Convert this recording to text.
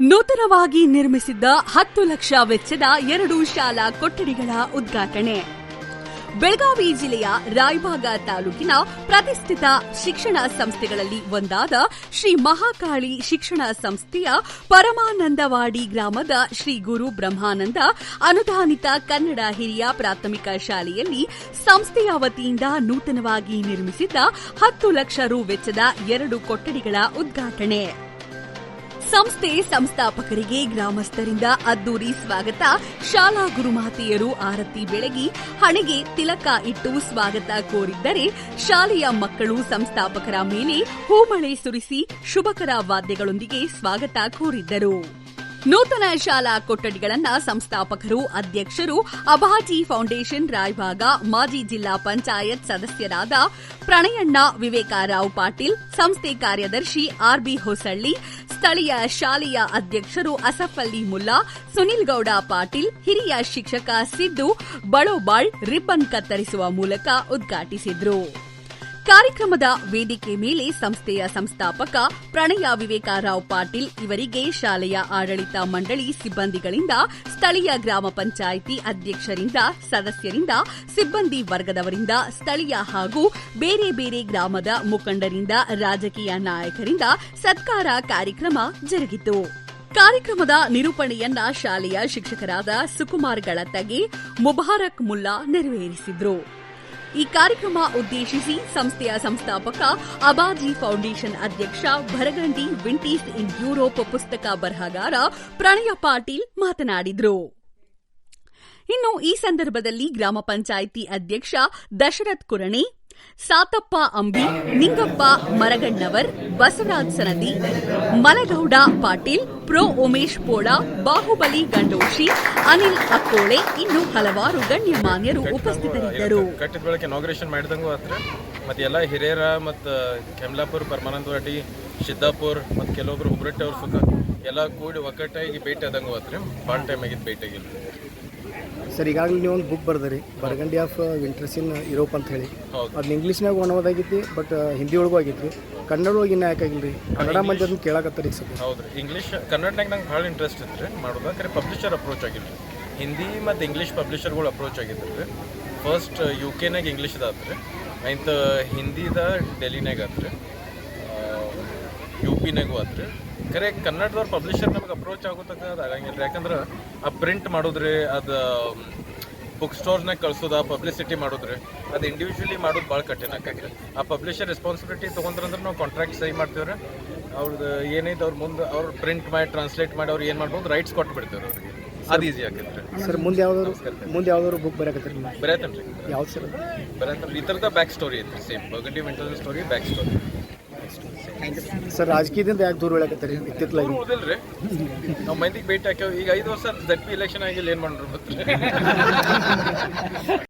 ನೂತನವಾಗಿ ನಿರ್ಮಿಸಿದ್ದ ಹತ್ತು ಲಕ್ಷ ವೆಚ್ಚದ ಎರಡು ಶಾಲಾ ಕೊಠಡಿಗಳ ಉದ್ಘಾಟನೆ. ಬೆಳಗಾವಿ ಜಿಲ್ಲೆಯ ರಾಯಭಾಗ ತಾಲೂಕಿನ ಪ್ರತಿಷ್ಠಿತ ಶಿಕ್ಷಣ ಸಂಸ್ಥೆಗಳಲ್ಲಿ ಒಂದಾದ ಶ್ರೀ ಮಹಾಕಾಳಿ ಶಿಕ್ಷಣ ಸಂಸ್ಥೆಯ ಪರಮಾನಂದವಾಡಿ ಗ್ರಾಮದ ಶ್ರೀ ಗುರು ಬ್ರಹ್ಮಾನಂದ ಅನುದಾನಿತ ಕನ್ನಡ ಹಿರಿಯ ಪ್ರಾಥಮಿಕ ಶಾಲೆಯಲ್ಲಿ ಸಂಸ್ಥೆಯ ವತಿಯಿಂದ ನೂತನವಾಗಿ ನಿರ್ಮಿಸಿದ್ದ ಹತ್ತು ಲಕ್ಷ ರು ವೆಚ್ಚದ ಎರಡು ಕೊಠಡಿಗಳ ಉದ್ಘಾಟನೆ. ಸಂಸ್ಥೆ ಸಂಸ್ಥಾಪಕರಿಗೆ ಗ್ರಾಮಸ್ಥರಿಂದ ಅದ್ದೂರಿ ಸ್ವಾಗತ. ಶಾಲಾ ಗುರುಮಾತೆಯರು ಆರತಿ ಬೆಳಗಿ ಹಣೆಗೆ ತಿಲಕ ಇಟ್ಟು ಸ್ವಾಗತ ಕೋರಿದ್ದರೆ ಶಾಲೆಯ ಮಕ್ಕಳು ಸಂಸ್ಥಾಪಕರ ಮೇಲೆ ಹೂಮಳೆ ಸುರಿಸಿ ಶುಭಕರ ವಾದ್ಯಗಳೊಂದಿಗೆ ಸ್ವಾಗತ ಕೋರಿದ್ದರು. ನೂತನ ಶಾಲಾ ಕೊಠಡಿಗಳನ್ನು ಸಂಸ್ಥಾಪಕರು, ಅಧ್ಯಕ್ಷರು ಅಬಾಜಿ ಫೌಂಡೇಶನ್, ರಾಯಭಾಗ, ಮಾಜಿ ಜಿಲ್ಲಾ ಪಂಚಾಯತ್ ಸದಸ್ಯರಾದ ಪ್ರಣಯಣ್ಣ ವಿವೇಕರಾವ್ ಪಾಟೀಲ್, ಸಂಸ್ಥೆ ಕಾರ್ಯದರ್ಶಿ ಆರ್ಬಿ ಹೊಸಳ್ಳಿ, ಸ್ಥಳೀಯ ಶಾಲೆಯ ಅಧ್ಯಕ್ಷರು ಅಸಫಲ್ಲಿ ಮುಲ್ಲಾ, ಸುನಿಲ್ ಗೌಡ ಪಾಟೀಲ್, ಹಿರಿಯ ಶಿಕ್ಷಕ ಸಿದ್ದು, ಬಳೋಬಾಳ್ ರಿಬ್ಬನ್ ಕತ್ತರಿಸುವ ಮೂಲಕ ಉದ್ಘಾಟಿಸಿದ್ರು. ಕಾರ್ಯಕ್ರಮದ ವೇದಿಕೆ ಮೇಲೆ ಸಂಸ್ಥೆಯ ಸಂಸ್ಥಾಪಕ ಪ್ರಣಯ ವಿವೇಕರಾವ್ ಪಾಟೀಲ್ ಇವರಿಗೆ ಶಾಲೆಯ ಆಡಳಿತ ಮಂಡಳಿ ಸಿಬ್ಬಂದಿಗಳಿಂದ, ಸ್ಥಳೀಯ ಗ್ರಾಮ ಪಂಚಾಯಿತಿ ಅಧ್ಯಕ್ಷರಿಂದ, ಸದಸ್ಯರಿಂದ, ಸಿಬ್ಬಂದಿ ವರ್ಗದವರಿಂದ, ಸ್ಥಳೀಯ ಹಾಗೂ ಬೇರೆ ಬೇರೆ ಗ್ರಾಮದ ಮುಖಂಡರಿಂದ, ರಾಜಕೀಯ ನಾಯಕರಿಂದ ಸತ್ಕಾರ ಕಾರ್ಯಕ್ರಮ ಜರುಗಿತು. ಕಾರ್ಯಕ್ರಮದ ನಿರೂಪಣೆಯನ್ನ ಶಾಲೆಯ ಶಿಕ್ಷಕರಾದ ಸುಕುಮಾರ್ ಗಳತ್ತಗೆ ಮುಬಾರಕ್ ಮುಲ್ಲಾ ನೆರವೇರಿಸಿದ್ರು. ಈ ಕಾರ್ಯಕ್ರಮ ಉದ್ದೇಶಿಸಿ ಸಂಸ್ಥೆಯ ಸಂಸ್ಥಾಪಕ ಅಬಾಜಿ ಫೌಂಡೇಶನ್ ಅಧ್ಯಕ್ಷ ಭರಗಂಡಿ ವಿಂಟೀಸ್ ಇನ್ ಯುರೋಪ್ ಪುಸ್ತಕ ಬರಹಗಾರ ಪ್ರಣಯ ಪಾಟೀಲ್ ಮಾತನಾಡಿದರು. ಇನ್ನು ಈ ಸಂದರ್ಭದಲ್ಲಿ ಗ್ರಾಮ ಪಂಚಾಯಿತಿ ಅಧ್ಯಕ್ಷ ದಶರಥ್ ಕುರಣಿ ಸಾತಪ್ಪ ಅಂಬಿ ನಿಂಗಪ್ಪ ಮರಗಣ್ಣವರ್ ಬಸವರಾಜ್ ಸನದಿ ಮಲಗೌಡ ಪಾಟೀಲ್ ಪ್ರೊ ಉಮೇಶ್ ಪೋಳ ಬಾಹುಬಲಿ ಗಂಡೋಶಿ ಅನಿಲ್ ಅಕ್ಕೋಳೆ ಇನ್ನು ಹಲವಾರು ಗಣ್ಯಮಾನ್ಯರು ಉಪಸ್ಥಿತರಿದ್ದರು. ಕಟ್ಟಿದ ಬೆಳಗ್ಗೆ ಇನಾಗ್ರೇಷನ್ ಮಾಡಿದಂಗೂ ಮತ್ತು ಎಲ್ಲ ಹಿರಿಯರ ಮತ್ತು ಕೆಮ್ಲಾಪುರ್ ಪರಮಾನಂದವಾಡಿ ಸಿದ್ದಾಪುರ್ ಮತ್ತು ಕೆಲವೊಬ್ರು ಹುಬ್ರಟ್ಟಿ ಅವ್ರ ಸುಖ ಎಲ್ಲ ಕೂಡಿ ಒಕ್ಕಟ್ಟಾಗಿ ಭೇಟಿ ಆದಂಗೂ ಆತ್ರಿ. ಭಾಳ ಟೈಮ್ ಆಗಿದ್ದು ಭೇಟಿ ಆಗಿಲ್ಲ ಸರ್ ಈಗಾಗಲೇ ನೀವು ಒಂದು ಬುಕ್ ರೀ Burgundy of winters in Europe ಅಂತ ಹೇಳಿ. ಹೌದು. ಅದನ್ನ ಇಂಗ್ಲೀಷ್ನಾಗ ಒಣೋದಾಗೈತಿ ಬಟ್ ಹಿಂದಿ ಒಳಗೂ ಆಗಿತ್ತು ಕನ್ನಡ ಒಳಗೆ ಇನ್ನೂ ಯಾಕಾಗಿಲ್ಲ ರೀ? ಕನ್ನಡ ಮಂದಿ ಅದನ್ನು ಕೇಳಾಕತ್ತಾರೀಗ ಸರ್ ಹೌದು ರೀ ಇಂಗ್ಲೀಷ್ ಕನ್ನಡನಾಗ ನಂಗೆ ಭಾಳ ಇಂಟ್ರೆಸ್ಟ್ ಇತ್ತು ರೀ ಮಾಡೋದು ಖರೆ ಪಬ್ಲಿಷರ್ ಅಪ್ರೋಚ್ ಆಗಿಲ್ಲ ಹಿಂದಿ ಮತ್ತು ಇಂಗ್ಲೀಷ್ ಪಬ್ಲಿಷರ್ಗಳು ಅಪ್ರೋಚ್ ಆಗಿದ್ರು ರೀ. ಫಸ್ಟ್ ಯು ಕೆನಾಗ ಇಂಗ್ಲೀಷ್ದ ಆತು ರೀ. ಆಯ್ತು ಹಿಂದಿದ ಡೆಲ್ಲಿನಾಗ ಆತು ರೀ. ಯು ಪಿನಾಗೂ ಆದ್ರೆ ರೀ ಖರೆ ಕನ್ನಡದವ್ರ ಪಬ್ಲಿಷರ್ ನಮಗೆ ಅಪ್ರೋಚ್ ಆಗೋತಕ್ಕ ಅದು ಆಗಂಗಿಲ್ಲ ಯಾಕಂದ್ರೆ ಆ ಪ್ರಿಂಟ್ ಮಾಡೋದ್ರಿ ಅದು ಬುಕ್ ಸ್ಟೋರ್ನಾಗ ಕಳ್ಸೋದು ಆ ಪಬ್ಲಿಸಿಟಿ ಮಾಡೋದ್ರಿ. ಅದು ಇಂಡಿವಿಜುವಲಿ ಮಾಡೋದು ಭಾಳ ಕಠಿಣ ಆಕೈತ್ರಿ ಆ ಪಬ್ಲಿಷರ್ ರೆಸ್ಪಾನ್ಸಿಬಿಲಿಟಿ ತೊಗೊಂಡ್ರಂದ್ರೆ ನಾವು ಕಾಂಟ್ರಾಕ್ಟ್ ಸೈ ಮಾಡ್ತೀವ್ರಿ. ಅವ್ರದ್ದು ಏನೈತೆ ಅವ್ರ ಮುಂದೆ ಅವ್ರು ಪ್ರಿಂಟ್ ಮಾಡಿ ಟ್ರಾನ್ಸ್ಲೇಟ್ ಮಾಡಿ ಅವ್ರು ಏನು ಮಾಡ್ಬೋದು ರೈಟ್ಸ್ ಕೊಟ್ಟು ಬಿಡ್ತೇವೆ ಅವ್ರಿಗೆ ಅದು ಈಸಿ ಆಕೈತ್ರಿ. ಸರ್ ಮುಂದೆ ಯಾವ್ದಾದ್ರು ಮುಂದೆ ಯಾವ್ದಾದ್ರು ಬುಕ್ ಬರೆಯಕತ್ತೀರಿ ನೀವು ಬರೆಯತ್ತೇನ್ರಿ ಯಾವ್ದು ಸರ್ ಅದು? ಬರೆಯತ್ತೇನ್ರಿ ಈ ಥರದ ಬ್ಯಾಕ್ ಸ್ಟೋರಿ ಐತ್ರಿ same ಬಗಂಡಿ mental story back story sir ರಾಜಕೀಯದಿಂದ ಯಾಕೆ ದೂರ ಹೇಳಕತ್ತಾರೆ ಇತ್ತಿತ್ತಲಾಗಿ ಉಳಿದಿಲ್ರಿ ನಾವು ಮಂದಿಗೆ ಭೇಟಿ ಹಾಕ್ಯಾವ. ಈಗ ಐದು ವರ್ಷ ಜಡ್ ಪಿ ಎಲೆಕ್ಷನ್ ಆಗಿಲ್ಲ, ಏನು ಮಾಡ್ರು